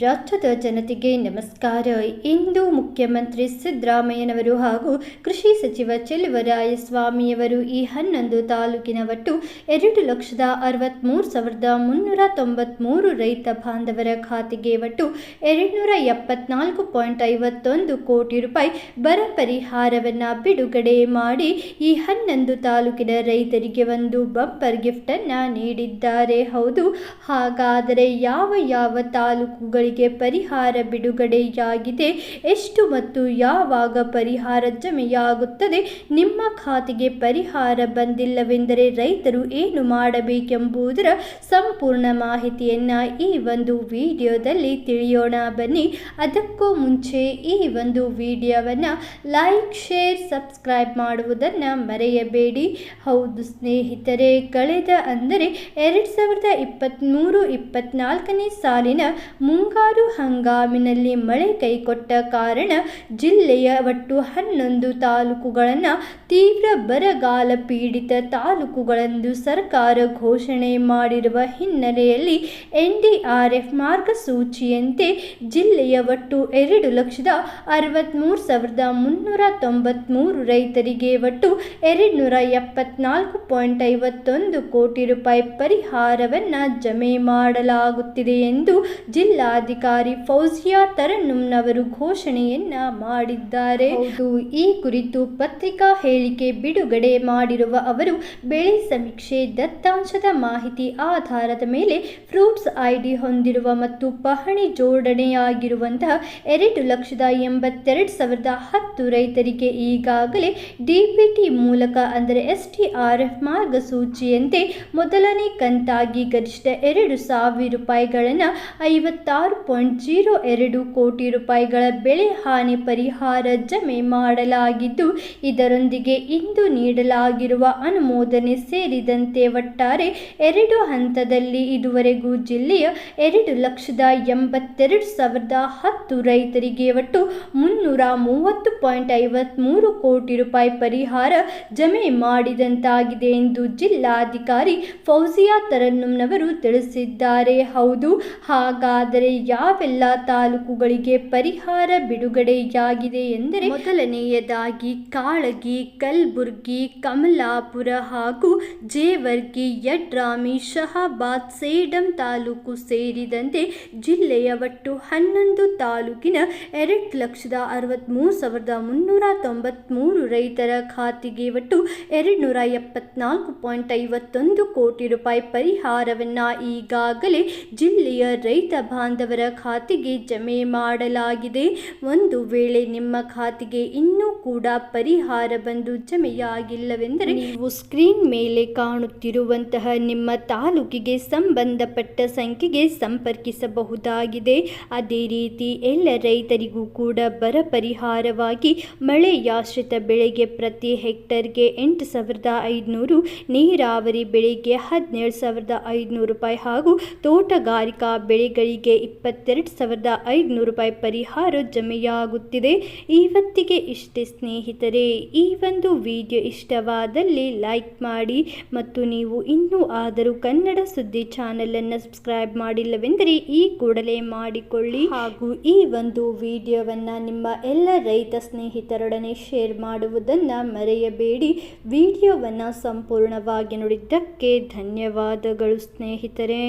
ರಾಜ್ಯದ ಜನತೆಗೆ ನಮಸ್ಕಾರ. ಇಂದು ಮುಖ್ಯಮಂತ್ರಿ ಸಿದ್ದರಾಮಯ್ಯನವರು ಹಾಗೂ ಕೃಷಿ ಸಚಿವ ಚೆಲುವರಾಯಸ್ವಾಮಿಯವರು ಈ ಹನ್ನೊಂದು ತಾಲೂಕಿನ ಒಟ್ಟು ಎರಡು ಲಕ್ಷದ ಅರವತ್ತ್ಮೂರು ಸಾವಿರದ ಮುನ್ನೂರ ತೊಂಬತ್ತ್ಮೂರು ರೈತ ಬಾಂಧವರ ಖಾತೆಗೆ ಒಟ್ಟು ಎರಡುನೂರ ಎಪ್ಪತ್ನಾಲ್ಕು ಪಾಯಿಂಟ್ ಐವತ್ತೊಂದು ಕೋಟಿ ರೂಪಾಯಿ ಬರ ಪರಿಹಾರವನ್ನು ಬಿಡುಗಡೆ ಮಾಡಿ ಈ ಹನ್ನೊಂದು ತಾಲೂಕಿನ ರೈತರಿಗೆ ಒಂದು ಬಂಪರ್ ಗಿಫ್ಟನ್ನು ನೀಡಿದ್ದಾರೆ. ಹೌದು, ಹಾಗಾದರೆ ಯಾವ ಯಾವ ತಾಲೂಕುಗಳಿಗೆ ಪರಿಹಾರ ಬಿಡುಗಡೆಯಾಗಿದೆ. ಎಷ್ಟು ಮತ್ತು ಯಾವಾಗ ಪರಿಹಾರ ಜಮೆಯಾಗುತ್ತದೆ? ನಿಮ್ಮ ಖಾತೆಗೆ ಪರಿಹಾರ ಬಂದಿಲ್ಲವೆಂದರೆ ರೈತರು ಏನು ಮಾಡಬೇಕೆಂಬುದರ ಸಂಪೂರ್ಣ ಮಾಹಿತಿಯನ್ನು ಈ ಒಂದು ವಿಡಿಯೋದಲ್ಲಿ ತಿಳಿಯೋಣ ಬನ್ನಿ. ಅದಕ್ಕೂ ಮುಂಚೆ ಈ ಒಂದು ವಿಡಿಯೋವನ್ನು ಲೈಕ್, ಶೇರ್, ಸಬ್ಸ್ಕ್ರೈಬ್ ಮಾಡುವುದನ್ನು ಮರೆಯಬೇಡಿ. ಹೌದು ಸ್ನೇಹಿತರೆ, ಕಳೆದ ಅಂದರೆ ಎರಡು ಸಾವಿರದ ಇಪ್ಪತ್ತ್ಮೂರು ಇಪ್ಪತ್ತ್ನಾಲ್ಕನೇ ಸಾಲಿನ ಮುಂಗಾರು ಹಂಗಾಮಿನಲ್ಲಿ ಮಳೆ ಕೈಕೊಟ್ಟ ಕಾರಣ ಜಿಲ್ಲೆಯ ಒಟ್ಟು ಹನ್ನೊಂದು ತಾಲೂಕುಗಳನ್ನು ತೀವ್ರ ಬರಗಾಲ ಪೀಡಿತ ತಾಲೂಕುಗಳೆಂದು ಸರ್ಕಾರ ಘೋಷಣೆ ಮಾಡಿರುವ ಹಿನ್ನೆಲೆಯಲ್ಲಿ ಎನ್ಡಿಆರ್ಎಫ್ ಮಾರ್ಗಸೂಚಿಯಂತೆ ಜಿಲ್ಲೆಯ ಒಟ್ಟು ಎರಡು ಲಕ್ಷದ ಅರವತ್ತ್ಮೂರು ಸಾವಿರದ ಮುನ್ನೂರ ತೊಂಬತ್ತ್ಮೂರು ರೈತರಿಗೆ ಒಟ್ಟು ಎರಡುನೂರ ಎಪ್ಪತ್ನಾಲ್ಕು ಪಾಯಿಂಟ್ ಐವತ್ತೊಂದು ಕೋಟಿ ರೂಪಾಯಿ ಪರಿಹಾರವನ್ನು ಜಮೆ ಮಾಡಲಾಗುತ್ತಿದೆ ಎಂದು ಜಿಲ್ಲಾಧಿಕಾರಿ ಫೌಜಿಯಾ ತರನ್ನುಂನವರು ಘೋಷಣೆಯನ್ನ ಮಾಡಿದ್ದಾರೆ. ಈ ಕುರಿತು ಪತ್ರಿಕಾ ಹೇಳಿಕೆ ಬಿಡುಗಡೆ ಮಾಡಿರುವ ಅವರು ಬೆಳೆ ಸಮೀಕ್ಷೆ ದತ್ತಾಂಶದ ಮಾಹಿತಿ ಆಧಾರದ ಮೇಲೆ ಫ್ರೂಟ್ಸ್ ಐಡಿ ಹೊಂದಿರುವ ಮತ್ತು ಪಹಣಿ ಜೋಡಣೆಯಾಗಿರುವಂತಹ ಎರಡು ಲಕ್ಷದ ಎಂಬತ್ತೆರಡು ಸಾವಿರದ ಹತ್ತು ರೈತರಿಗೆ ಈಗಾಗಲೇ ಡಿಪಿಟಿ ಮೂಲಕ ಅಂದರೆ ಎಸ್ಟಿಆರ್ಎಫ್ ಮಾರ್ಗಸೂಚಿಯಂತೆ ಮೊದಲನೇ ಕಂತಾಗಿ ಗರಿಷ್ಠ ಎರಡು ಸಾವಿರ ರೂಪಾಯಿಗಳನ್ನು ಐವತ್ತಾರು ಪಾಯಿಂಟ್ ಜೀರೋ ಎರಡು ಕೋಟಿ ರೂಪಾಯಿಗಳ ಬೆಳೆ ಹಾನಿ ಪರಿಹಾರ ಜಮೆ ಮಾಡಲಾಗಿದ್ದು, ಇದರೊಂದಿಗೆ ಇಂದು ನೀಡಲಾಗಿರುವ ಅನುಮೋದನೆ ಸೇರಿದಂತೆ ಒಟ್ಟಾರೆ ಎರಡು ಹಂತದಲ್ಲಿ ಇದುವರೆಗೂ ಜಿಲ್ಲೆಯ ಎರಡು ಲಕ್ಷದ ಎಂಬತ್ತೆರಡು ಸಾವಿರದ ಹತ್ತು ರೈತರಿಗೆ ಒಟ್ಟು ಮುನ್ನೂರ ಮೂವತ್ತು ಪಾಯಿಂಟ್ ಐವತ್ತ್ಮೂರು ಕೋಟಿ ರೂಪಾಯಿ ಪರಿಹಾರ ಜಮೆ ಮಾಡಿದಂತಾಗಿದೆ ಎಂದು ಜಿಲ್ಲಾಧಿಕಾರಿ ಫೌಜಿಯಾ ತರನ್ನುಂನವರು ತಿಳಿಸಿದ್ದಾರೆ. ಹೌದು, ಹಾಗಾದರೆ ಯಾವೆಲ್ಲ ತಾಲೂಕುಗಳಿಗೆ ಪರಿಹಾರ ಬಿಡುಗಡೆಯಾಗಿದೆ ಎಂದರೆ ಮೊದಲನೆಯದಾಗಿ ಕಾಳಗಿ, ಕಲಬುರ್ಗಿ, ಕಮಲಾಪುರ ಹಾಗೂ ಜೇವರ್ಗಿ, ಯಡ್ರಾಮಿ, ಶಹಾಬಾದ್, ಸೇಡಂ ತಾಲೂಕು ಸೇರಿದಂತೆ ಜಿಲ್ಲೆಯ ಒಟ್ಟು ಹನ್ನೊಂದು ತಾಲೂಕಿನ ಎರಡು ಲಕ್ಷದ ಅರವತ್ತ್ಮೂರು ಸಾವಿರದ ಮುನ್ನೂರ ತೊಂಬತ್ತ್ಮೂರು ರೈತರ ಖಾತೆಗೆ ಒಟ್ಟು ಎರಡುನೂರ ಎಪ್ಪತ್ನಾಲ್ಕು ಪಾಯಿಂಟ್ ಐವತ್ತೊಂದು ಕೋಟಿ ರೂಪಾಯಿ ಪರಿಹಾರವನ್ನು ಈಗಾಗಲೇ ಜಿಲ್ಲೆಯ ರೈತ ಬಾಂಧವರ ಖಾತೆಗೆ ಜಮೆ ಮಾಡಲಾಗಿದೆ. ಒಂದು ವೇಳೆ ನಿಮ್ಮ ಖಾತೆಗೆ ಇನ್ನೂ ಕೂಡ ಪರಿಹಾರ ಬಂದು ಜಮೆಯಾಗಿಲ್ಲವೆಂದರೆ ನೀವು ಸ್ಕ್ರೀನ್ ಮೇಲೆ ಕಾಣುತ್ತಿರುವಂತಹ ನಿಮ್ಮ ತಾಲೂಕಿಗೆ ಸಂಬಂಧಪಟ್ಟ ಸಂಖ್ಯೆಗೆ ಸಂಪರ್ಕಿಸಬಹುದಾಗಿದೆ. ಅದೇ ರೀತಿ ಎಲ್ಲ ರೈತರಿಗೂ ಕೂಡ ಬರ ಪರಿಹಾರವಾಗಿ ಮಳೆಯಾಶ್ರಿತ ಬೆಳೆಗೆ ಪ್ರತಿ ಹೆಕ್ಟರ್ಗೆ ಎಂಟು ಸಾವಿರದ ಐದುನೂರು ನೀರಾವರಿ ಬೆಳೆಗೆ ಹದಿನೇಳು ಸಾವಿರದ ಐದುನೂರು ರೂಪಾಯಿ ಹಾಗೂ ತೋಟಗಾರಿಕಾ ಬೆಳೆಗಳಿಗೆ ಇಪ್ಪತ್ತೆರಡು ಸಾವಿರದ ಐದುನೂರು ರೂಪಾಯಿ ಪರಿಹಾರ ಜಮೆಯಾಗುತ್ತಿದೆ. ಇವತ್ತಿಗೆ ಇಷ್ಟೇ ಸ್ನೇಹಿತರೆ, ಈ ಒಂದು ವಿಡಿಯೋ ಇಷ್ಟವಾದಲ್ಲಿ ಲೈಕ್ ಮಾಡಿ ಮತ್ತು ನೀವು ಇನ್ನೂ ಆದರೂ ಕನ್ನಡ ಸುದ್ದಿ ಚಾನಲನ್ನು ಸಬ್ಸ್ಕ್ರೈಬ್ ಮಾಡಿಲ್ಲವೆಂದರೆ ಈ ಕೂಡಲೇ ಮಾಡಿಕೊಳ್ಳಿ. ಹಾಗೂ ಈ ಒಂದು ವಿಡಿಯೋವನ್ನು ನಿಮ್ಮ ಎಲ್ಲ ರೈತ ಸ್ನೇಹಿತರೊಡನೆ ಶೇರ್ ಮಾಡುವುದನ್ನು ಮರೆಯಬೇಡಿ. ವಿಡಿಯೋವನ್ನು ಸಂಪೂರ್ಣವಾಗಿ ನೋಡಿದ್ದಕ್ಕೆ ಧನ್ಯವಾದಗಳು ಸ್ನೇಹಿತರೆ.